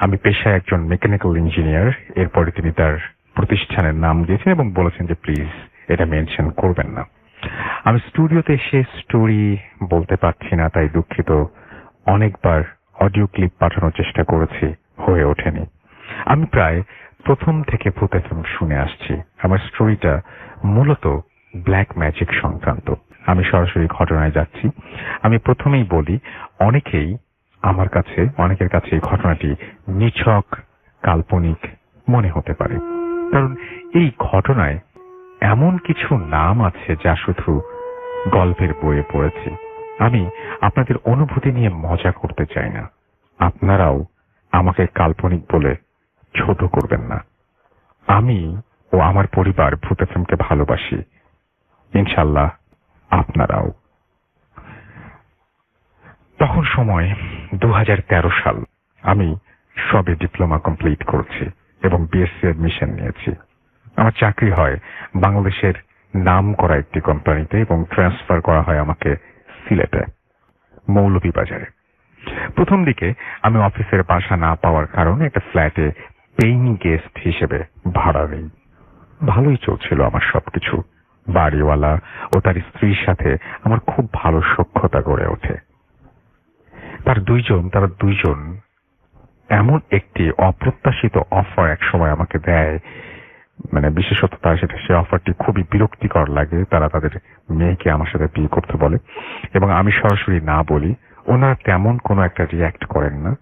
আমি পেশায় একজন মেকানিক্যাল ইঞ্জিনিয়ার। এরপরে তিনি তার প্রতিষ্ঠানের নাম দিয়েছেন এবং বলেছেন যে, প্লিজ, এটা মেনশন করবেন না। আমি স্টুডিওতে এসে স্টোরি বলতে পারছি না, তাই দুঃখিত। অনেকবার অডিও ক্লিপ পাঠানোর চেষ্টা করেছি, হয়ে ওঠেনি। আমি প্রায় প্রথম থেকে ভূত শুনে আসছি। আমার স্টোরিটা মূলত ব্ল্যাক ম্যাজিক সংক্রান্ত। আমি সরাসরি ঘটনায় যাচ্ছি। আমি প্রথমেই বলি, অনেকেই আমার কাছে, অনেকের কাছে এই ঘটনাটি নিছক, কাল্পনিক মনে হতে পারে। কারণ এই ঘটনায় এমন কিছু নাম আছে যা শুধু গল্পের বইয়ে পড়েছি। আমি আপনাদের অনুভূতি নিয়ে মজা করতে চাই না। আপনারাও আমাকে কাল্পনিক বলে ছোট করবেন না। আমি ও আমার পরিবার ভূত ফিল্মকে ভালোবাসি। ইনশাল্লাহ আপনারাও। তখন সময় দু হাজার তেরো সাল আমি সবে ডিপ্লোমা কমপ্লিট করছি এবং বিএসসি অ্যাডমিশন নিয়েছি। আমার চাকরি হয় বাংলাদেশের নাম করা একটি কোম্পানিতে এবং ট্রান্সফার করা হয় আমাকে সিলেটে, মৌলভীবাজারে। প্রথম দিকে আমি অফিসের বাসা না পাওয়ার কারণে একটা ফ্ল্যাটে পেইং গেস্ট হিসেবে ভাড়া নেই। ভালোই চলছিল আমার সবকিছু। বাড়িওয়ালা ও তার স্ত্রীর সাথে আমার খুব ভালো সখ্যতা গড়ে ওঠে। তার দুইজন, তারা দুইজন এমন একটি অপ্রত্যাশিত অফার একসময় আমাকে দেয়। মানে বিশেষত তার সেটা সে অফারটি খুবই বিরক্তিকর লাগে, তারা তাদের মেয়েকে আমার সাথে বিয়ে করতে বলে। এবং আমি সরাসরি না বলি, ওনারা তেমন কোনো একটা রিয়াক্ট করেন না।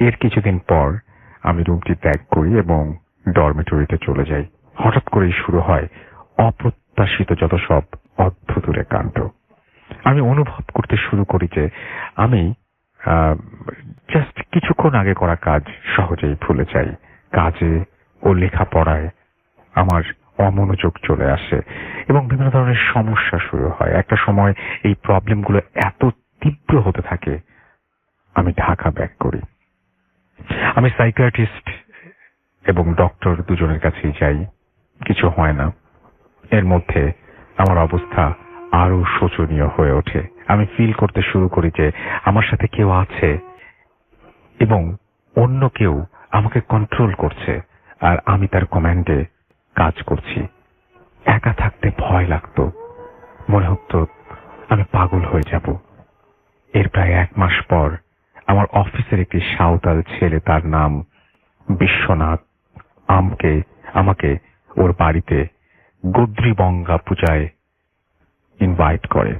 এর কিছুদিন পর আমি রুমটি ত্যাগ করি এবং ডরমেটরিতে চলে যাই। হঠাৎ করেই শুরু হয় অপ্রত্যাশিত যত সব অদ্ভুতুরে কাণ্ড আমি অনুভব করতে শুরু করি যে আমি জাস্ট কিছুক্ষণ আগে করা কাজ সহজেই ভুলে যাই। কাজে ও লেখাপড়ায় আমার অমনোযোগ চলে আসে এবং বিভিন্ন ধরনের সমস্যা শুরু হয়। একটা সময় এই প্রবলেমগুলো এত তীব্র হতে থাকে, আমি ঢাকা ব্যাক করি। আমি সাইকিয়াট্রিস্ট এবং ডক্টর দুজনের কাছেই যাই, কিছু হয় না। এর মধ্যে আমার অবস্থা আরও শোচনীয় হয়ে ওঠে। আমি ফিল করতে শুরু করি যে আমার সাথে কেউ আছে এবং অন্য কেউ আমাকে কন্ট্রোল করছে আর আমি তার কমান্ডে কাজ করছি। একা থাকতে ভয় লাগতো। মনে হতো আমি পাগল হয়ে যাব। এর প্রায় এক মাস পর আমার অফিসের একটি সাঁওতাল ছেলে তার নাম বিশ্বনাথ আমকে আমাকে ওর বাড়িতে গদ্রিবঙ্গা পূজায় ইনভাইট করে।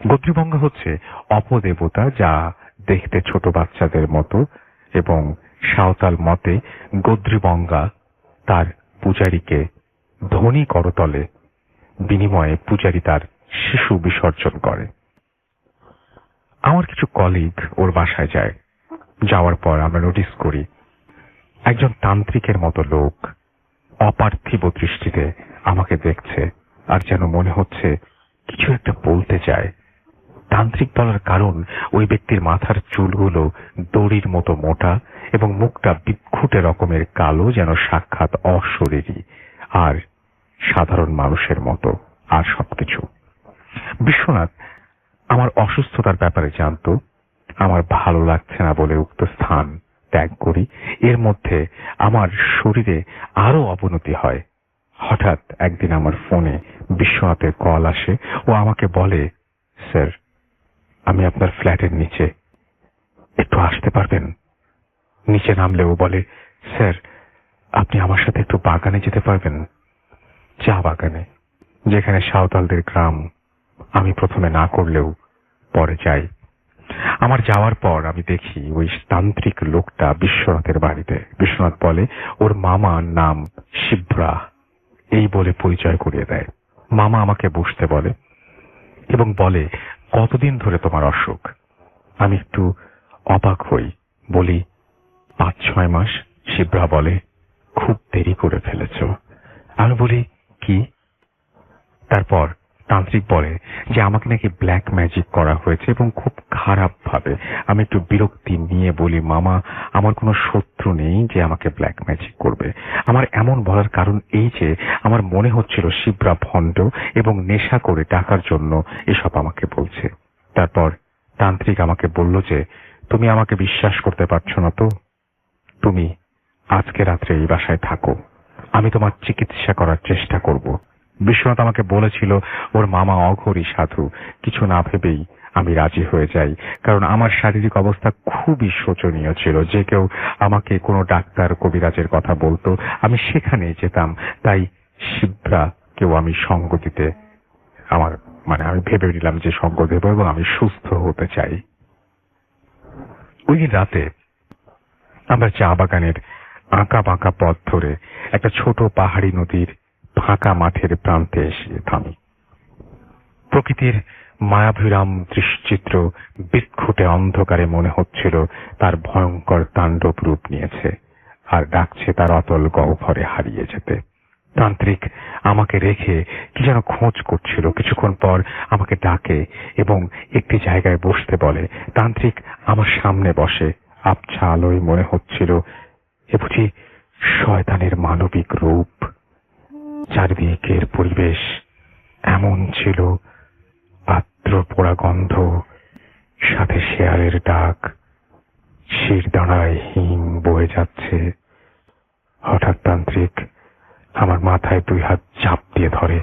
গদ্রিবঙ্গা হচ্ছে অপদেবতা যা দেখতে ছোট বাচ্চাদের মতো এবং সাঁওতাল মতে গদ্রিবঙ্গা তার পূজারীকে ধনী করতলে বিনিময়ে পূজারী তার শিশু বিসর্জন করে। আমার কিছু কলিগ ওর বাসায় যায়। যাওয়ার পর আমরা নোটিস করি, একজন তান্ত্রিকের মতো লোক অপার্থিব দৃষ্টিতে আমাকে দেখছে আর যেন মনে হচ্ছে কিছু একটা বলতে চায়। তান্ত্রিক বলার কারণ, ওই ব্যক্তির মাথার চুলগুলো দড়ির মতো মোটা এবং মুখটা বিক্ষুটে রকমের কালো যেন সাক্ষাৎ অশরীরী আর সাধারণ মানুষের মতো আর সবকিছু। বিশ্বনাথ, আমার অসুস্থতার ব্যাপারে জানত, আমার ভালো লাগছে না বলে উক্ত স্থান ত্যাগ করি। এর মধ্যে আমার শরীরে আরও অবনতি হয়। হঠাৎ একদিন আমার ফোনে বিশ্বনাথের কল আসে। ও আমাকে বলে, স্যার, আমি আপনার ফ্ল্যাটের নিচে। একটু আসতে পারবেন? নিচে নামলে ও বলে, স্যার, আপনি আমার সাথে একটু বাগানে যেতে পারবেন। চা বাগানে, যেখানে সাঁওতালদের গ্রাম। আমি প্রথমে না করলেও পরে যাই। আমার যাওয়ার পর আমি দেখি ওই তান্ত্রিক লোকটা বিশ্বনাথের বাড়িতে। বিশ্বনাথ বলে, ওর মামার নাম শিবরা। এই বলে পরিচয় করিয়ে দেয়। মামা আমাকে বসতে বলে এবং বলে, কতদিন ধরে তোমার অসুখ? আমি একটু অবাক হই, বলি, পাঁচ, ছয় মাস? শিবরা বলে, খুব দেরি করে ফেলেছ। আমি বলি, কি? তারপর তান্ত্রিক বলে যে আমাকে নাকি ব্ল্যাক ম্যাজিক করা হয়েছে এবং খুব খারাপ ভাবে। আমি একটু বিরক্তি নিয়ে বলি, মামা, আমার কোনো শত্রু নেই যে আমাকে ব্ল্যাক ম্যাজিক করবে। আমার এমন বলার কারণ এই যে, আমার মনে হচ্ছিল শিবরা ভণ্ড এবং নেশা করে টাকার জন্য এসব আমাকে বলছে। তারপর তান্ত্রিক আমাকে বলল যে, তুমি আমাকে বিশ্বাস করতে পারছ না তো? তুমি আজকে রাত্রে এই বাসায় থাকো। আমি তোমার চিকিৎসা করার চেষ্টা করব। বিশ্বনাথ আমাকে বলেছিল, ওর মামা অঘরি সাধু, কিছু না ভেবেই আমি রাজি হয়ে যাই। কারণ আমার শারীরিক অবস্থা খুবই শোচনীয় ছিল। যে কেউ আমাকে কোনো ডাক্তার কবিরাজের কথা বলতো, আমি সেখানে যেতাম। তাই শিবরা কেউ আমি সঙ্গ দিতে আমার মানে আমি ভেবে নিলাম যে সঙ্গ দেব এবং আমি সুস্থ হতে চাই। ওই রাতে আমরা চা বাগানের আঁকা বাঁকা পথ ধরে একটা ছোট পাহাড়ি নদীর ফাঁকা মাঠের প্রান্তে এসে থামি। প্রকৃতির মায়াভিরাম দৃশ্চিত্র বিক্ষুটে অন্ধকারে মনে হচ্ছিল তার ভয়ঙ্কর তাণ্ডব রূপ নিয়েছে, আর ডাকছে তার অতল গহ্বরে হারিয়ে যেতে। তান্ত্রিক আমাকে রেখে কি যেন খোঁজ করছিল। কিছুক্ষণ পর আমাকে ডাকে এবং একটি জায়গায় বসতে বলে, তান্ত্রিক, আমার সামনে বসে। আবছা আলোয় মনে হচ্ছিল এ বুঝি শয়তানের মানবিক রূপ। চারিদিকের পরিবেশ এমন ছিল, পাত্র পোড়া গন্ধ, সাথে শেয়ালের ডাক, শির দাঁড়ায় হিম বয়ে যাচ্ছে। হঠাৎ তান্ত্রিক আমার মাথায় দুই হাত চাপ দিয়ে ধরে।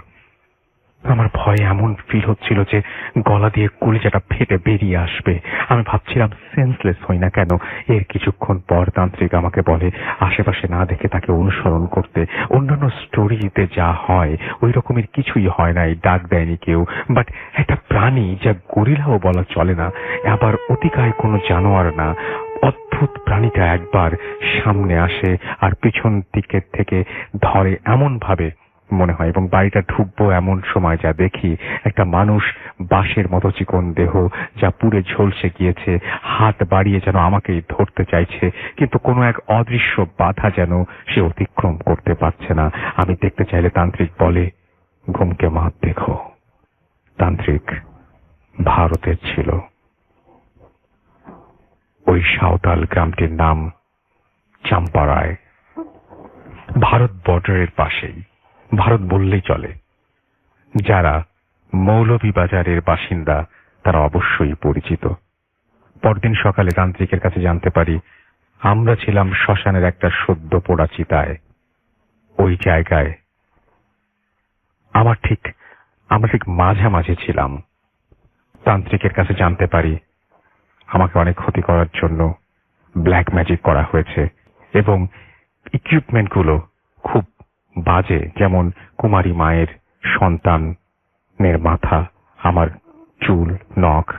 আমার ভয়ে এমন ফিল হচ্ছিল যে গলা দিয়ে কলিজাটা ফেটে বেরিয়ে আসবে। আমি ভাবছিলাম সেন্সলেস হই না কেন। এর কিছুক্ষণ পর তান্ত্রিক আমাকে বলে, আশেপাশে না দেখে তাকে অনুসরণ করতে। অন্যান্য স্টোরিতে যা হয়, ওই রকমের কিছুই হয় নাই ডাক দেয়নি কেউ। বাট একটা প্রাণী যা গরিলাও বলা চলে না, আবার অতিকায় কোনো জানোয়ার না। অদ্ভুত প্রাণীটা একবার সামনে আসে আর পিছন দিকের থেকে ধরে এমন ভাবে মনে হয়, এবং বাড়িটা ঢুকবো এমন সময় যা দেখি, একটা মানুষ বাঁশের মতো চিকন দেহ যা পুড়ে ঝলসে গিয়েছে, হাত বাড়িয়ে যেন আমাকেই ধরতে চাইছে, কিন্তু কোনো এক অদৃশ্য বাধা যেন সে অতিক্রম করতে পারছে না। আমি দেখতে চাইলে তান্ত্রিক বলে, ঘুমকে মাত দেখো। তান্ত্রিক ভারতের ছিল। ওই সাঁওতাল গ্রামটির নাম চাম্পারায়, ভারত বর্ডারের পাশেই। ভারত বললেই চলে। যারা মৌলভীবাজারের বাসিন্দা, তারা অবশ্যই পরিচিত। পরদিন সকালে তান্ত্রিকের কাছে জানতে পারি, আমরা ছিলাম শ্মশানের একটা সদ্য পোড়া চিতায় ওই জায়গায়। আমার ঠিক, আমরা ঠিক মাঝামাঝি ছিলাম। তান্ত্রিকের কাছে জানতে পারি, আমাকে অনেক ক্ষতি করার জন্য ব্ল্যাক ম্যাজিক করা হয়েছে এবং ইকুইপমেন্টগুলো খুব বাজে যেমন কুমারী মায়ের সন্তানের মাথা, আমার চুল, নখ,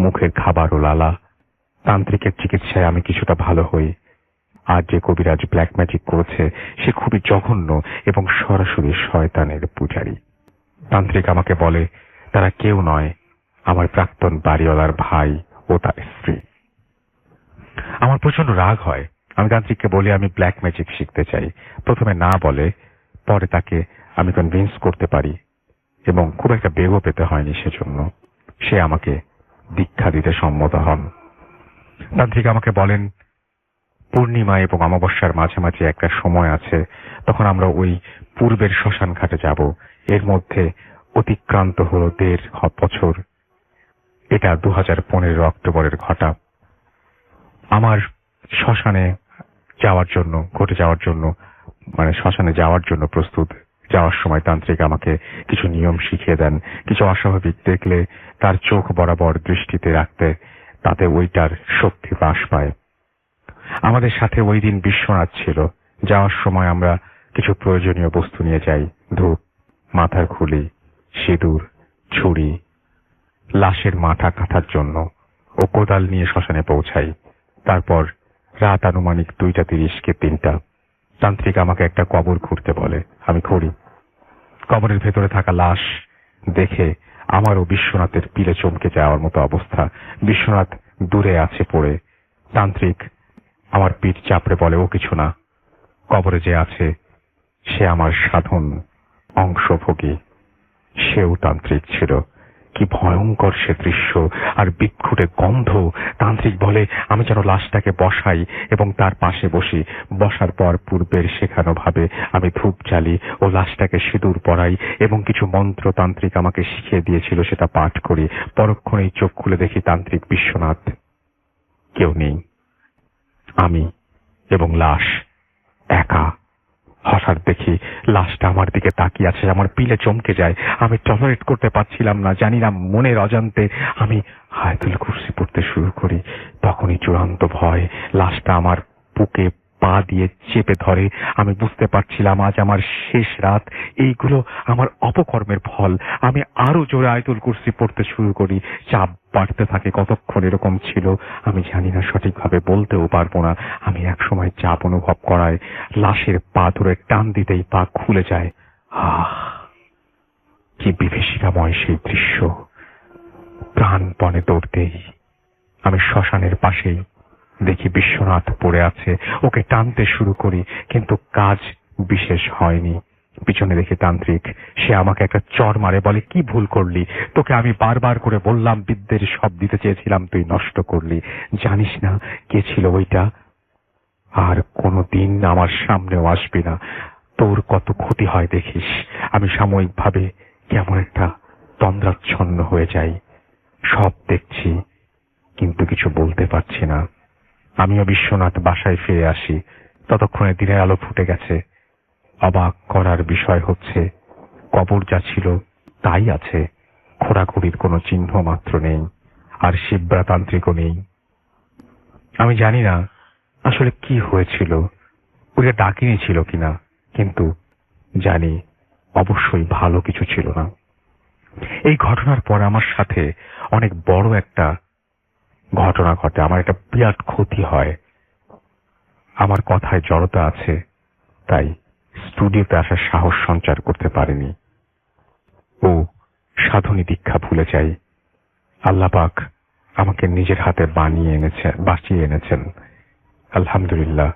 মুখের খাবার ও লালা। তান্ত্রিকের চিকিৎসায় আমি কিছুটা ভালো হই। আর যে কবিরাজ ব্ল্যাক ম্যাজিক করেছে, সে খুবই জঘন্য এবং সরাসরি শয়তানের পূজারী। তান্ত্রিক আমাকে বলে, তারা কেউ নয়, আমার প্রাক্তন বাড়িওয়ালার ভাই ও তার স্ত্রী। আমার প্রচণ্ড রাগ হয়। আমি তান্ত্রিককে বলি আমি ব্ল্যাক ম্যাজিক শিখতে চাই। প্রথমে না বলে, পরে তাকে আমি কনভিন্স করতে পারি এবং খুব একটা বেগও পেতে হয়নি সেজন্য সে আমাকে দীক্ষা দিতে সম্মত হন। তান্ত্রিক আমাকে বলেন, পূর্ণিমা এবং অমাবস্যার মাঝে মাঝে একটা সময় আছে, তখন আমরা ওই পূর্বের শ্মশান ঘাটে যাব। এর মধ্যে অতিক্রান্ত হল দেড় বছর। এটা দু হাজার পনেরো অক্টোবরের ঘটা। আমার শ্মশানে যাওয়ার জন্য, ঘটে যাওয়ার জন্য মানে শ্মশানে যাওয়ার জন্য প্রস্তুত। যাওয়ার সময় তান্ত্রিক আমাকে কিছু নিয়ম শিখিয়ে দেন, কিছু অস্বাভাবিক দেখলে তার চোখ বরাবর দৃষ্টিতে রাখতে, তাতে ওইটার শক্তি বাস পায়। আমাদের সাথে ওই দিন বিশ্বনাথ ছিল। যাওয়ার সময় আমরা কিছু প্রয়োজনীয় বস্তু নিয়ে যাই, ধূপ, মাথার খুলি, সিঁদুর, ছুরি, লাশের মাথা কাটার জন্য, ও কোদাল নিয়ে শ্মশানে পৌঁছাই। তারপর রাত আনুমানিক দুইটা তিরিশকে তিনটা। তান্ত্রিক আমাকে একটা কবর খুঁড়তে বলে, আমি খুঁড়ি। কবরের ভেতরে থাকা লাশ দেখে আমারও বিশ্বনাথের পিলে চমকে যাওয়ার মতো অবস্থা। বিশ্বনাথ দূরে আছে পড়ে। তান্ত্রিক আমার পিঠ চাপড়ে বলে, ও কিছু না। কবরে যে আছে, সে আমার সাধন অংশভোগী। সেও তান্ত্রিক ছিল। কি ভয়ঙ্কর সে দৃশ্য আর বিক্ষুটে গন্ধ। তান্ত্রিক বলে, আমি যেন লাশটাকে বসাই এবং তার পাশে বসি। বসার পর পূর্বের শেখানো ভাবে আমি ধূপ জ্বালি ও লাশটাকে সিঁদুর পরাই এবং কিছু মন্ত্র তান্ত্রিক আমাকে শিখিয়ে দিয়েছিল সেটা পাঠ করি। পরক্ষণেই চোখ খুলে দেখি তান্ত্রিক বিশ্বনাথ। কেউ নেই। আমি এবং লাশ একা। হঠাৎ দেখি লাশটা আমার দিকে তাকিয়ে আছে, আমার পিলে চমকে যায়। আমি টলারেট করতে পারছিলাম না জানি না মনের অজান্তে আমি হায়তুল কুর্সি পড়তে শুরু করি। তখনই চূড়ান্ত ভয়, লাশটা আমার বুকে পা দিয়ে চেপে ধরে। আমি বুঝতে পারছিলাম আজ আমার শেষ রাত। এইগুলো আমার অপকর্মের ফল। আমি আরও জোরে আয়তুল কুর্সি পড়তে শুরু করি। চাপ বাড়তে থাকে, কতক্ষণ এরকম ছিল আমি জানি না সঠিকভাবে বলতেও পারব না। আমি একসময় চাপ অনুভব করায়, লাশের পা ধরে টান দিতেই পা খুলে যায়। আহ, কি বিভীষিকাময় সেই দৃশ্য। প্রাণপণে দৌড়তেই আমি শ্মশানের পাশেই দেখি বিশ্বনাথ পড়ে আছে। ওকে টানতে শুরু করি, কিন্তু কাজ বিশেষ হয়নি। পিছনে দেখি তান্ত্রিক, সে আমাকে একটা চর মারে, বলে, কি ভুল করলি? তোকে আমি বারবার করে বললাম, বিদ্যের সব দিতে চেয়েছিলাম, তুই নষ্ট করলি। জানিস না কে ছিল ওইটা? আর কোনোদিন আমার সামনেও আসবি না। তোর কত ক্ষতি হয় দেখিস। আমি সাময়িকভাবে কেমন একটা তন্দ্রাচ্ছন্ন হয়ে যাই। সব দেখছি, কিন্তু কিছু বলতে পারছি না। আমিও বিশ্বনাথ বাসায় ফিরে আসি। ততক্ষণে দিনের আলো ফুটে গেছে। অবাক করার বিষয় হচ্ছে, কবর যা ছিল তাই আছে। খোঁড়াখুড়ির কোনো চিহ্ন মাত্র নেই, আর শিবরাতান্ত্রিকও নেই। আমি জানি না আসলে কি হয়েছিল। ওটা ডাকিনি ছিল কিনা, কিন্তু জানি অবশ্যই ভালো কিছু ছিল না। এই ঘটনার পর আমার সাথে অনেক বড় একটা ঘটনা ঘটে, আমার একটা বিরাট ক্ষতি হয়। আমার কথায় জড়তা আছে, তাই স্টুডিওতে আসার সাহস সঞ্চার করতে পারেনি। ও সাধনী দীক্ষা ভুলে যাই। আল্লাপাক আমাকে নিজের হাতে বানিয়ে এনেছেন বাঁচিয়ে এনেছেন। আলহামদুলিল্লাহ।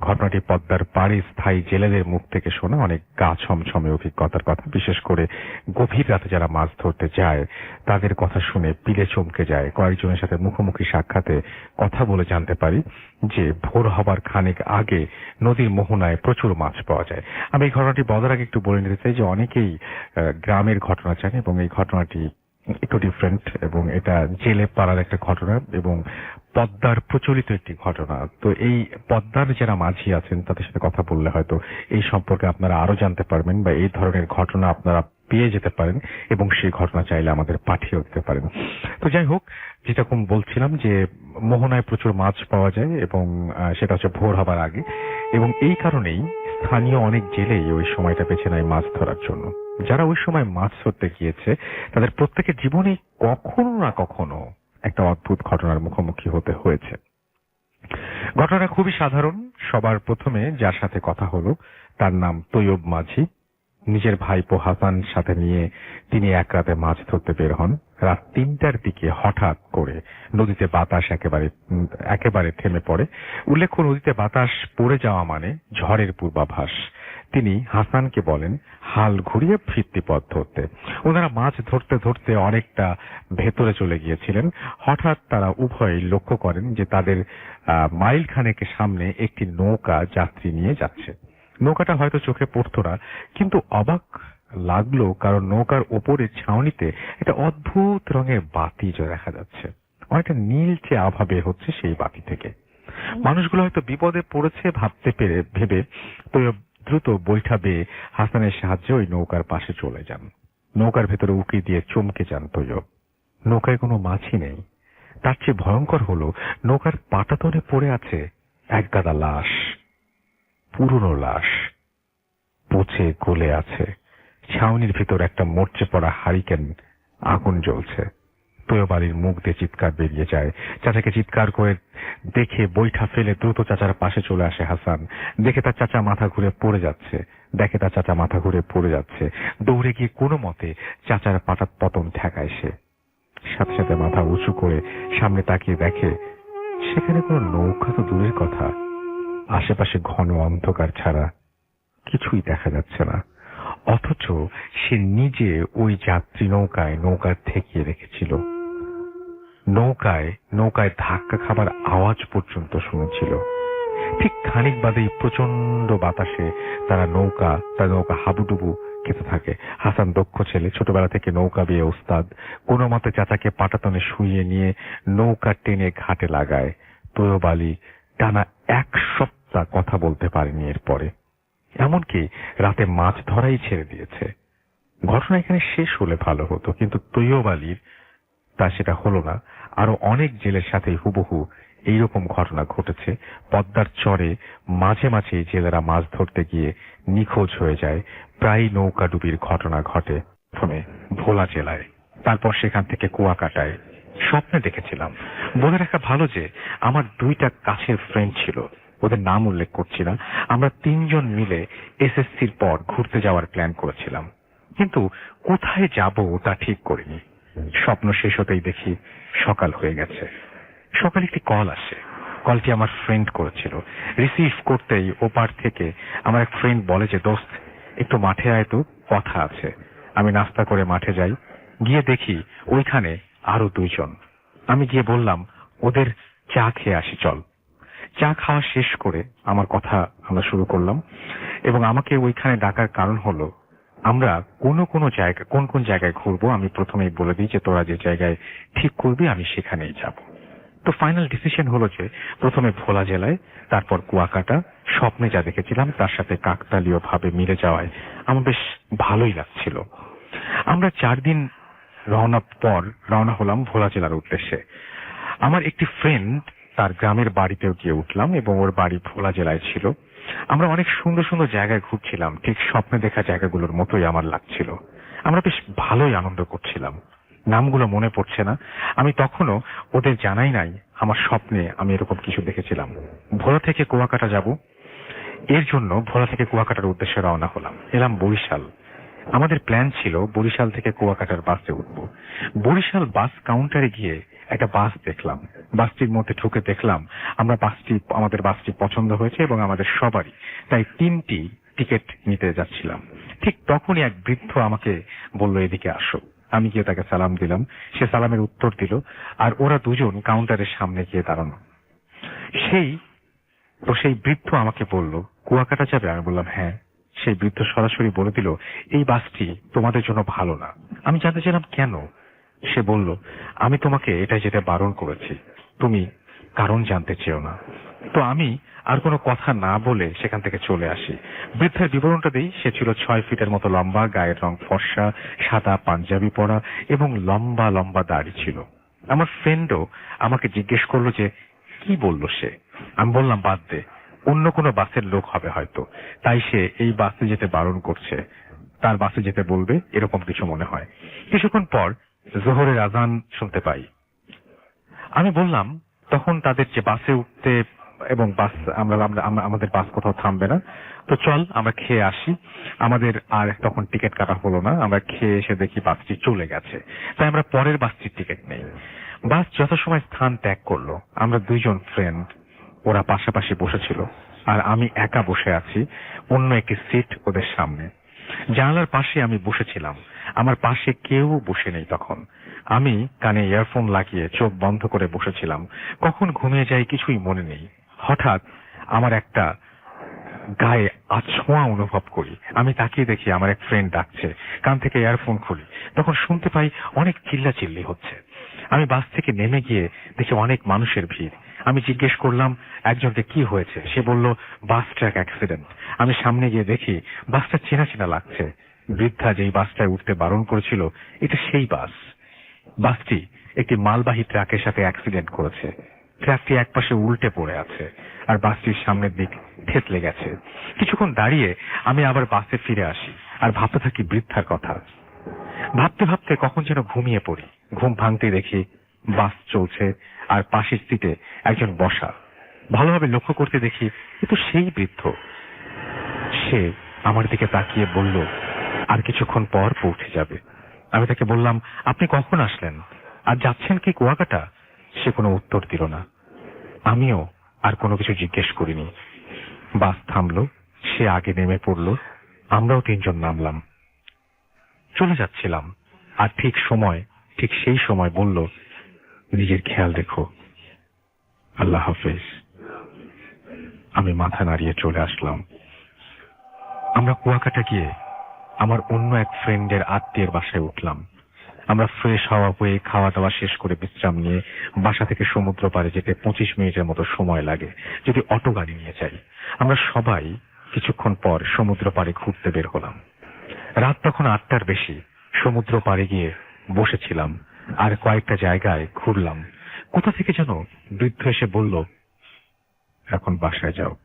ঘটনাটি পদ্মার পাড়ে স্থায়ী জেলেদের মুখ থেকে শোনা অনেক গা ছমছমে অভিজ্ঞতার কথা। বিশেষ করে গভীর রাতে যারা মাছ ধরতে যায়, তাদের কথা শুনে পিলে চমকে যায়। কয়েকজনের সাথে মুখোমুখি সাক্ষাতে কথা বলে জানতে পারি যে ভোর হবার খানিক আগে নদীর মোহনায় প্রচুর মাছ পাওয়া যায়। আমি এই ঘটনাটি বলার আগে একটু বলে নিতে চাই যে অনেকেই গ্রামের ঘটনা জানে এবং এই ঘটনাটি একটু ডিফারেন্ট এবং এটা জেলে পাড়ার একটা ঘটনা এবং পদ্মার প্রচলিত একটি ঘটনা। তো এই পদ্মার যারা মাঝি আছেন, তাদের সাথে কথা বললে হয়তো এই সম্পর্কে আপনারা আরও জানতে পারবেন বা এই ধরনের ঘটনা আপনারা পেয়ে যেতে পারেন এবং সেই ঘটনা চাইলে আমাদের পাঠিয়েও দিতে পারেন। তো যাই হোক, যেরকম বলছিলাম যে মোহনায় প্রচুর মাছ পাওয়া যায় এবং সেটা হচ্ছে ভোর হবার আগে এবং এই কারণেই স্থানীয় অনেক জেলেই ওই সময়টা বেছে নেয় মাছ ধরার জন্য। যারা ওই সময় মাছ ধরতে গিয়েছে, তাদের প্রত্যেকের জীবনে কখনো না কখনো একটা অদ্ভুত ঘটনার মুখোমুখি হতে হয়েছে। ঘটনা খুবই সাধারণ। সবার প্রথমে যার সাথে কথা হলো, তার নাম তৈয়ব মাঝি। নিজের ভাইপো হাসান সাথে নিয়ে তিনি এক রাতে মাছ ধরতে বের হন। রাত তিনটার দিকে হঠাৎ করে নদীতে বাতাস একেবারে একেবারে থেমে পড়ে। উল্লেখ্য, নদীতে বাতাস পড়ে যাওয়া মানে ঝড়ের পূর্বাভাস। তিনি হাসানকে বলেন হাল ঘুরিয়ে ফিরতি পথ ধরতে। ওনারা মাছ ধরতে ধরতে অনেকটা ভেতরে চলে গিয়েছিলেন। হঠাৎ তারা উভয়ই লক্ষ্য করেন যে তাদের মাইল খানেকের সামনে একটি নৌকা যাত্রী নিয়ে যাচ্ছে। নৌকাটা হয়তো চোখে পড়তো না কিন্তু অবাক লাগল কারণ নৌকার ওপরে ছাউনিতে একটা অদ্ভুত রঙের বাতি দেখা যাচ্ছে। অনেকটা নীলচে আভা বের হচ্ছে সেই বাতি থেকে। মানুষগুলো হয়তো বিপদে পড়েছে ভাবতে পেরে ভেবে তো দ্রুত বৈঠা বেয়ে হাসানের সাহায্যে ওই নৌকার পাশে চলে যান। নৌকার ভেতরে উকি দিয়ে চমকে যান তৈয়ব। নৌকায় কোনো মাছই নেই। তার চেয়ে ভয়ঙ্কর হলো নৌকার পাটাতনে পড়ে আছে এক গাদা লাশ। পুরনো লাশ। পচে গলে আছে। ছাউনির ভিতর একটা মরচে পড়া হারিকেন আগুন জ্বলছে। তৈয়বাড়ির মুখ দিয়ে চিৎকার বেরিয়ে যায়। চাচাকে চিৎকার করে দেখে বৈঠা ফেলে দ্রুত চাচার পাশে চলে আসে হাসান। দেখে তার চাচা মাথা ঘুরে পড়ে যাচ্ছে। দেখে তার চাচা মাথা ঘুরে পড়ে যাচ্ছে। দৌড়ে গিয়ে কোনো মতে চাচার পাটার পতন ঠেকায় সে। সাথে সাথে মাথা উঁচু করে সামনে তাকিয়ে দেখে সেখানে কোনো নৌকা তো দূরের কথা। আশেপাশে ঘন অন্ধকার ছাড়া কিছুই দেখা যাচ্ছে না। অথচ সে নিজে ওই যাত্রী নৌকায় নৌকা ঠেকিয়ে রেখেছিল। নৌকায় নৌকায় ধাক্কা খাবার আওয়াজ পর্যন্ত শুনেছিল। ঠিক খানিক বাদেই প্রচণ্ড বাতাসে তারা নৌকা তার নৌকা হাবুডুবু খেতে থাকে। হাসান দক্ষ ছেলে, ছোটবেলা থেকে নৌকা বিয়ে ওস্তাদ। কোনো মতে চাচাকে পাটাতনে শুইয়ে নিয়ে নৌকা টেনে ঘাটে লাগায়। তৈয়ব আলী টানা এক সপ্তাহ কথা বলতে পারেনি এরপরে। এমনকি রাতে মাছ ধরাই ছেড়ে দিয়েছে। ঘটনা এখানে শেষ হলে ভালো হতো, কিন্তু তৈয়ব আলীর তা সেটা হলো না। আরও অনেক জেলের সাথে হুবহু এইরকম ঘটনা ঘটেছে। পদ্মার চরে মাঝে মাঝে জেলেরা মাছ ধরতে গিয়ে নিখোঁজ হয়ে যায়। প্রায় নৌকাডুবির ঘটনা ঘটে প্রথমে ভোলা জেলায়, তারপর সেখান থেকে কুয়াকাটায়। স্বপ্নে দেখেছিলাম। বলে রাখা ভালো যে আমার দুইটা কাছের ফ্রেন্ড ছিল। ওদের নাম উল্লেখ করছি না। আমরা তিনজন মিলে এসএসসির পর ঘুরতে যাওয়ার প্ল্যান করেছিলাম। কিন্তু কোথায় যাব তা ঠিক করিনি। স্বপ্ন শেষ হতেই দেখি সকাল হয়ে গেছে। সকালে একটি কল আসে। কলটি আমার ফ্রেন্ড করেছিল। রিসিভ করতেই ওপার থেকে আমার এক ফ্রেন্ড বলে যে, দোস্ত, একটু মাঠে আয় তো, কথা আছে। আমি নাস্তা করে মাঠে যাই। গিয়ে দেখি ওইখানে আরও দুইজন। আমি গিয়ে বললাম, ওদের চা খেয়ে আসি, চল। চা খাওয়া শেষ করে আমার কথা আমরা শুরু করলাম এবং আমাকে ওইখানে ডাকার কারণ হলো আমরা কোন কোন জায়গা, কোন কোন জায়গায় ঘুরবো, আমি প্রথমেই বলে দিই যে তোরা যে জায়গায় ঠিক করবি, আমি সেখানেই যাব। তো ফাইনাল ডিসিশন হলো যে প্রথমে ভোলা জেলায়, তারপর কুয়াকাটা, স্বপ্নে যা দেখেছিলাম, তার সাথে কাকতালীয় ভাবে মিলে যাওয়ায় আমার বেশ ভালোই লাগছিল। আমরা চার দিন রওনা পর রওনা হলাম ভোলা জেলার উদ্দেশ্যে। আমার একটি ফ্রেন্ড তার গ্রামের বাড়িতেও গিয়ে উঠলাম এবং ওর বাড়ি ভোলা জেলায় ছিল। আমরা অনেক সুন্দর সুন্দর জায়গায় ঘুরছিলাম, ঠিক স্বপ্নে দেখা জায়গাগুলোর মতোই আমার লাগছিল। আমরা বেশ ভালোই আনন্দ করছিলাম। নামগুলো মনে পড়ছে না। আমি তখনও ওদের জানাই নাই, আমার স্বপ্নে আমি এরকম কিছু দেখেছিলাম। ভোলা থেকে কুয়াকাটা যাব। এর জন্য ভোলা থেকে কুয়াকাটার উদ্দেশ্যে রওনা হলাম। এলাম বরিশাল। আমাদের প্ল্যান ছিল বরিশাল থেকে কুয়াকাটার বাসে উঠব। বরিশাল বাস কাউন্টারে গিয়ে একটা বাস দেখলাম। বাসটির মধ্যে ঢুকে দেখলাম, আমরা বাসটি, আমাদের বাসটি পছন্দ হয়েছে এবং আমাদের সবারই। তাই তিনটি টিকিট নিতে যাচ্ছিলাম। ঠিক তখনই এক বৃদ্ধ আমাকে বলল, এদিকে আসো। আমি গিয়ে তাকে সালাম দিলাম। সে সালামের উত্তর দিল, আর ওরা দুজন কাউন্টারের সামনে গিয়ে দাঁড়ানো। সেই, তো সেই বৃদ্ধ আমাকে বলল, কুয়াকাটা যাবে? আমি বললাম হ্যাঁ। সেই বৃদ্ধ সরাসরি বলে দিল, এই বাসটি তোমাদের জন্য ভালো না। আমি জানতে চাইলাম, কেন? সে বলল, আমি তোমাকে এটা যেতে বারণ করেছি। তুমি কারণ জানতে চেও না। তো আমি আর কোনো কথা না বলে সেখান থেকে চলে আসি। বৃদ্ধের বিবরণটা দিই। সে ছিল ছয় ফিটের মতো লম্বা, গায়ের রং ফর্সা, সাদা, পাঞ্জাবি পরা এবং লম্বা লম্বা দাড়ি ছিল। আমার ফ্রেন্ডও আমাকে জিজ্ঞেস করল যে, কি বলল সে? আমি বললাম, বাদ দে। অন্য কোনো বাসের লোক হবে হয়তো। তাই সে এই বাসে যেতে বারণ করছে। তার বাসে যেতে বলবে, এরকম কিছু মনে হয়। কিছুক্ষণ পর জোহরের আজান শুনতে পাই। আমি বললাম, তখন তাদের যে বাসে উঠতে এবং বাস, আমরা আমাদের বাস কোথাও থামবে না। তো চল, আমরা খেয়ে আসি। আমাদের আর তখন টিকিট কাটা হলো না। আমরা খেয়ে এসে দেখি বাসটি চলে গেছে। তাই আমরা পরের বাসটির টিকিট নেই। বাস যথাসময় স্থান ত্যাগ করল। আমরা দুইজন ফ্রেন্ড ওরা পাশাপাশি বসেছিল। আর আমি একা বসে আছি, অন্য একটি সিট ওদের সামনে। জানালার পাশে আমি বসেছিলাম। আমার পাশে কেউ বসে নেই তখন। আমি কানে ইয়ারফোন লাগিয়ে চোখ বন্ধ করে বসেছিলাম। কখন ঘুমিয়ে যাই কিছুই মনে নেই। হঠাৎ আমার একটা গায়ে আছোঁয়া অনুভব করি। আমি তাকিয়ে দেখি আমার এক ফ্রেন্ড ডাকছে। কান থেকে ইয়ারফোন খুলি। তখন শুনতে পাই অনেক চিল্লা চিল্লি হচ্ছে। আমি বাস থেকে নেমে গিয়ে দেখি অনেক মানুষের ভিড়। আমি জিজ্ঞেস করলাম, একজনকে কি হয়েছে? সে বলল, বাস ট্র্যাক অ্যাক্সিডেন্ট। আমি সামনে গিয়ে দেখি, বাসটা চেনা চেনা লাগছে। বৃদ্ধা যেই বাসটায় উঠতে বারণ করেছিল, এটা সেই বাস। বাসটি একটি মালবাহী ট্রাকের সাথে অ্যাক্সিডেন্ট করেছে। ট্রাকটি একপাশে উল্টে পড়ে আছে, আর বাসটির সামনের দিক থেতলে গেছে। কিছুক্ষণ দাঁড়িয়ে আমি আবার বাসে ফিরে আসি, আর ভাবতে থাকি বৃদ্ধার কথা। ভাবতে ভাবতে কখন যেন ঘুমিয়ে পড়ি। ঘুম ভাঙতে দেখি বাস চলছে, আর পাশের সিটে একজন বসা। ভালোভাবে লক্ষ্য করতে দেখি, এ তো সেই বৃদ্ধ। সে আমার দিকে তাকিয়ে বলল কিছুক্ষণ পর পৌঁছে যাবে। আমি তাকে বললাম, আপনি কখন আসলেন? আর যাচ্ছেন কি কুয়াকাটা? সে কোনো উত্তর দিল না। আমিও আর কোনো কিছু জিজ্ঞেস করিনি। বাস থামলো, সে আগে নেমে পড়ল, আমরাও তিনজন নামলাম। চলে যাচ্ছিলাম, আর ঠিক সময়, ঠিক সেই সময় বলল, নিজের খেয়াল রেখো। আল্লাহ হাফেজ। আমি মাথা নাড়িয়ে চলে আসলাম। আমরা কুয়াকাটা গিয়ে আমার অন্য এক ফ্রেন্ডের আত্মীয়ের বাসায় উঠলাম। আমরা ফ্রেশ হওয়া হয়ে খাওয়া দাওয়া শেষ করে বিশ্রাম নিয়ে বাসা থেকে সমুদ্র পাড়ে যেতে পঁচিশ মিনিটের মতো সময় লাগে, যদি অটো গাড়ি নিয়ে যাই। আমরা সবাই কিছুক্ষণ পর সমুদ্র পাড়ে ঘুরতে বের হলাম। রাত তখন আটটার বেশি। সমুদ্র পাড়ে গিয়ে বসেছিলাম আর কয়েকটা জায়গায় ঘুরলাম। কোথা থেকে যেন বৃদ্ধ এসে বলল, এখন বাসায় যাও।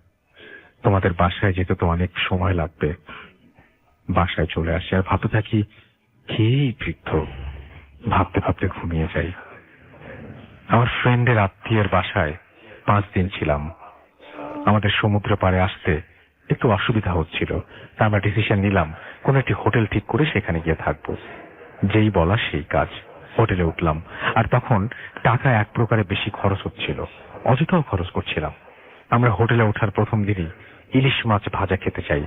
তোমাদের বাসায় যেতে তো অনেক সময় লাগবে। বাসায় চলে আসি আর ভাবতে থাকি খেয়েই বৃদ্ধ? ভাবতে ভাবতে ঘুমিয়ে যাই। আমার ফ্রেন্ডের আত্মীয়ের বাসায় পাঁচ দিন ছিলাম। আমাদের সমুদ্র পাড়ে আসতে একটু অসুবিধা হচ্ছিল। তা আমরা ডিসিশন নিলাম, কোন একটি হোটেল ঠিক করে সেখানে গিয়ে থাকব। যেই বলা সেই কাজ। হোটেলে উঠলাম, আর তখন টাকা এক প্রকারে বেশি খরচ হচ্ছিল। অযথাও খরচ করছিলাম। আমরা হোটেলে ওঠার প্রথম দিনই ইলিশ মাছ ভাজা খেতে চাই।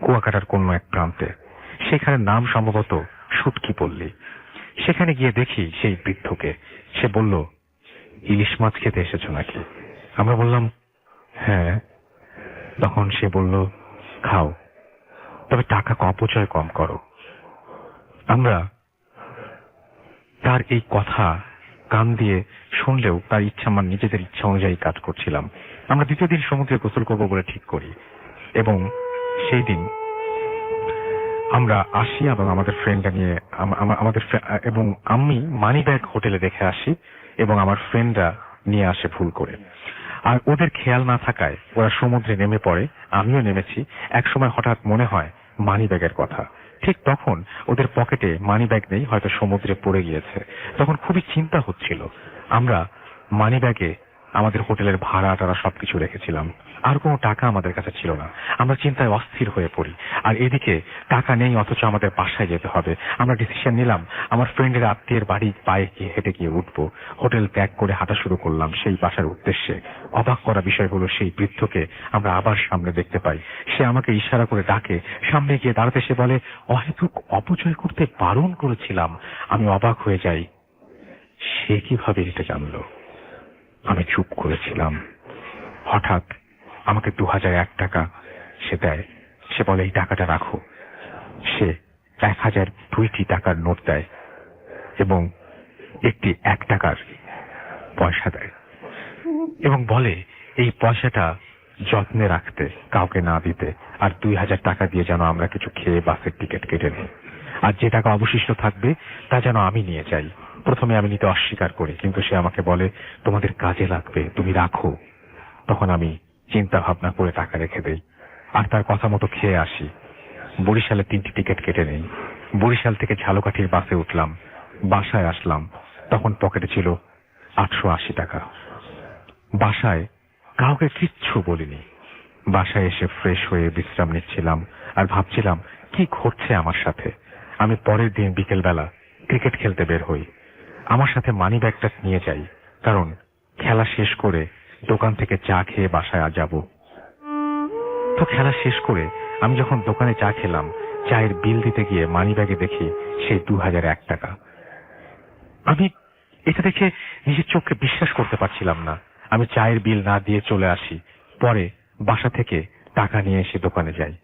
কুয়াকাটার কোনো এক প্রান্তে। সেখানে নাম সম্ভবত সুটকি পল্লী। সেখানে গিয়ে দেখি সেই বৃদ্ধকে। সে বলল, ইলিশ মাছ খেতে এসেছ নাকি? আমরা বললাম হ্যাঁ। তখন সে বলল, খাও। তবে টাকা অপচয় কম করো। আমরা তার এই কথা কান দিয়ে শুনলেও তার ইচ্ছা আমার নিজেদের ইচ্ছা অনুযায়ী কাজ করছিলাম। আমরা দ্বিতীয় দিন সমুদ্রে গোসল করব বলে ঠিক করি এবং সেই দিন আমরা আসি এবং আমাদের ফ্রেন্ডটা নিয়ে, আম- আম- আমাদের এবং আমি মানি ব্যাগ হোটেলে দেখে আসি এবং আমার ফ্রেন্ডরা নিয়ে আসে ভুল করে। আর ওদের খেয়াল না থাকায় ওরা সমুদ্রে নেমে পড়ে, আমিও নেমেছি। এক সময় হঠাৎ মনে হয় মানি ব্যাগের কথা। ঠিক তখন ওদের পকেটে মানি ব্যাগ নেই, হয়তো সমুদ্রে পড়ে গিয়েছে। তখন খুবই চিন্তা হচ্ছিল। আমরা মানি ব্যাগে আমাদের হোটেলের ভাড়া টাড়া সবকিছু রেখেছিলাম। আর কোনো টাকা আমাদের কাছে ছিল না। আমরা চিন্তায় অস্থির হয়ে পড়ি। আর এদিকে টাকা নেই, অথচ আমাদের বাসায় যেতে হবে। আমরা ডিসিশন নিলাম, আমার ফ্রেন্ডের আত্মীয়ের বাড়ি পায়ে গিয়ে হেঁটে গিয়ে উঠবো। হোটেল ত্যাগ করে হাঁটা শুরু করলাম সেই বাসার উদ্দেশ্যে। অবাক করা বিষয় হলো সেই বৃদ্ধকে আমরা আবার সামনে দেখতে পাই। সে আমাকে ইশারা করে ডাকে, সামনে গিয়ে দাঁড়াতে সে বলে, অহেতুক অপচয় করতে বারণ করেছিলাম। আমি অবাক হয়ে যাই। সে কীভাবে এটা জানলো? আমি চুপ করেছিলাম। হঠাৎ আমাকে দু হাজার এক টাকা সে দেয়। সে বলে, এই টাকাটা রাখো। সে এক হাজার দুইটি টাকার নোট দেয় এবং একটি এক টাকার পয়সা দেয় এবং বলে, এই পয়সাটা যত্নে রাখতে, কাউকে না দিতে, আর দুই হাজার টাকা দিয়ে যেন আমরা কিছু খেয়ে বাসের টিকিট কেটে নিই। আর যে টাকা অবশিষ্ট থাকবে, তা যেন আমি নিয়ে যাই। প্রথমে আমি নিতে অস্বীকার করি, কিন্তু সে আমাকে বলে, তোমাদের কাজে লাগবে, তুমি রাখো। তখন আমি চিন্তা ভাবনা করে টাকা রেখে দেই। আর তার কথা মতো খেয়ে আসি। বরিশালে তিনটি টিকিট কেটে নেই। বরিশাল থেকে ঝালকাঠির বাসে উঠলাম। বাসায় আসলাম। তখন পকেটে ছিল আটশো আশি টাকা। বাসায় কাউকে কিচ্ছু বলিনি। বাসায় এসে ফ্রেশ হয়ে বিশ্রাম নিচ্ছিলাম আর ভাবছিলাম, কি ঘটছে আমার সাথে? আমি পরের দিন বিকেলবেলা ক্রিকেট খেলতে বের হই। আমার সাথে মানি ব্যাগটা নিয়ে যাই, কারণ খেলা শেষ করে দোকান থেকে চা খেয়ে বাসায় যাব। তো খেলা শেষ করে আমি যখন দোকানে চা খেলাম, চায়ের বিল দিতে গিয়ে মানি ব্যাগে দেখি সেই দু হাজার এক টাকা। আমি এটা দেখে নিজের চোখকে বিশ্বাস করতে পারছিলাম না। আমি চায়ের বিল না দিয়ে চলে আসি, পরে বাসা থেকে টাকা নিয়ে এসে দোকানে যাই।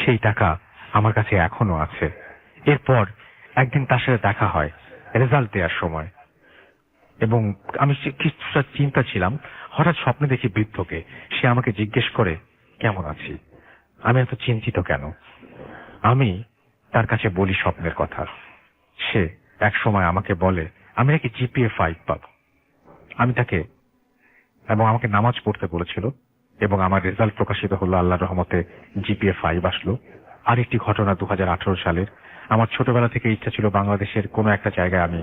সেই টাকা আমার কাছে এখনও আছে। এরপর একদিন তার সাথে দেখা হয় রেজাল্ট দেওয়ার সময়। এবং আমি কিছুটা চিন্তা ছিলাম, হঠাৎ স্বপ্নে দেখি বৃদ্ধকে। সে আমাকে জিজ্ঞেস করে, কেমন আছি? আমি এত চিন্তিত কেন? আমি তার কাছে বলি স্বপ্নের কথা। সে এক সময় আমাকে বলে, আমি নাকি জিপিএ ফাইভ পাবো। আমি তাকে এবং আমাকে নামাজ পড়তে বলেছিল এবং আমার রেজাল্ট প্রকাশিত হলো আল্লাহ রহমতে জিপিএ ফাইভ আসলো। আরেকটি ঘটনা দু হাজার আঠারো সালের আমার ছোটবেলা থেকে ইচ্ছা ছিল বাংলাদেশের কোনো একটা জায়গায় আমি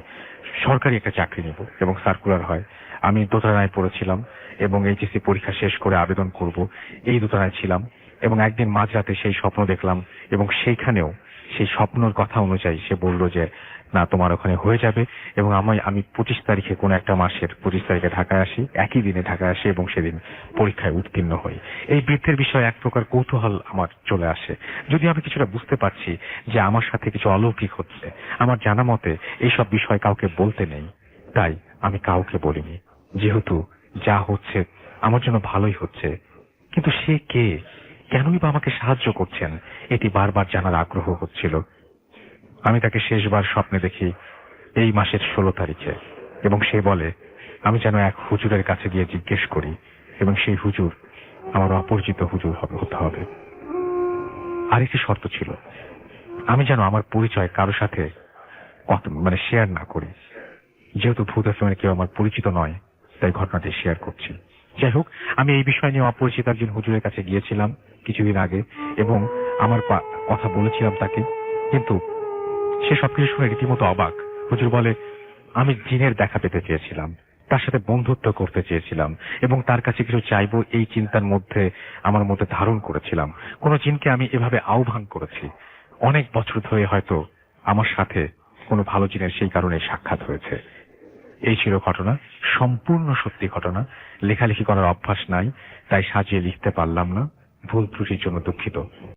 সরকারি একটা চাকরি নেব এবং সার্কুলার হয়। আমি দোতারায় পড়েছিলাম এবং এইচএসসি পরীক্ষা শেষ করে আবেদন করব। এই দোতারায় ছিলাম এবং একদিন মাঝরাতে সেই স্বপ্ন দেখলাম এবং সেইখানেও সেই স্বপ্নর কথা অনুযায়ী সে বলল যে, না, তোমার ওখানে হয়ে যাবে এবং আমি আমি পঁচিশ তারিখে কোন একটা মাসের পঁচিশ তারিখে ঢাকায় আসি, একই দিনে ঢাকায় আসি এবং সেদিন পরীক্ষায় উত্তীর্ণ হই। এই বৃত্তের বিষয়ে এক প্রকার কৌতূহল আমার চলে আসে। যদি আমি কিছুটা বুঝতে পারছি যে আমার সাথে কিছু অলৌকিক হচ্ছে, আমার জানা মতে এইসব বিষয় কাউকে বলতে নেই। তাই আমি কাউকে বলিনি। যেহেতু যা হচ্ছে আমার জন্য ভালোই হচ্ছে, কিন্তু সে কে? কেনই বা আমাকে সাহায্য করছেন? এটি বারবার জানার আগ্রহ হচ্ছিল। আমি তাকে শেষবার স্বপ্নে দেখি এই মাসের ষোলো তারিখে, এবং সে বলে, আমি যেন এক হুজুরের কাছে গিয়ে জিজ্ঞেস করি, এবং সেই হুজুর আমার অপরিচিত হুজুর হবে, হতে হবে। আরেকটি শর্ত ছিল, আমি যেন আমার পরিচয় কারও সাথে মানে শেয়ার না করি। যেহেতু ভূত এফএমের কেউ আমার পরিচিত নয়, তাই ঘটনাটি শেয়ার করছি। যাই হোক, আমি এই বিষয় নিয়ে অপরিচিত একজন হুজুরের কাছে গিয়েছিলাম কিছুদিন আগে, এবং আমার কথা বলেছিলাম তাকে, কিন্তু সে সবকিছু শুনে রীতিমতো অবাক। হুজুর বলে, আমি জিনের দেখা পেতে চেয়েছিলাম, তার সাথে বন্ধুত্ব করতে চেয়েছিলাম, এবং তার কাছে কিছু চাইব এই চিন্তার মধ্যে আমার মধ্যে ধারণ করেছিলাম। কোন জিনকে আমি এভাবে আহ্বান করেছি। অনেক বছর ধরে হয়তো আমার সাথে কোনো ভালো জিনের সেই কারণে সাক্ষাৎ হয়েছে। এই ছিল ঘটনা, সম্পূর্ণ সত্যি ঘটনা। লেখালেখি করার অভ্যাস নাই, তাই সাজিয়ে লিখতে পারলাম না। ভুল ত্রুটির জন্য দুঃখিত।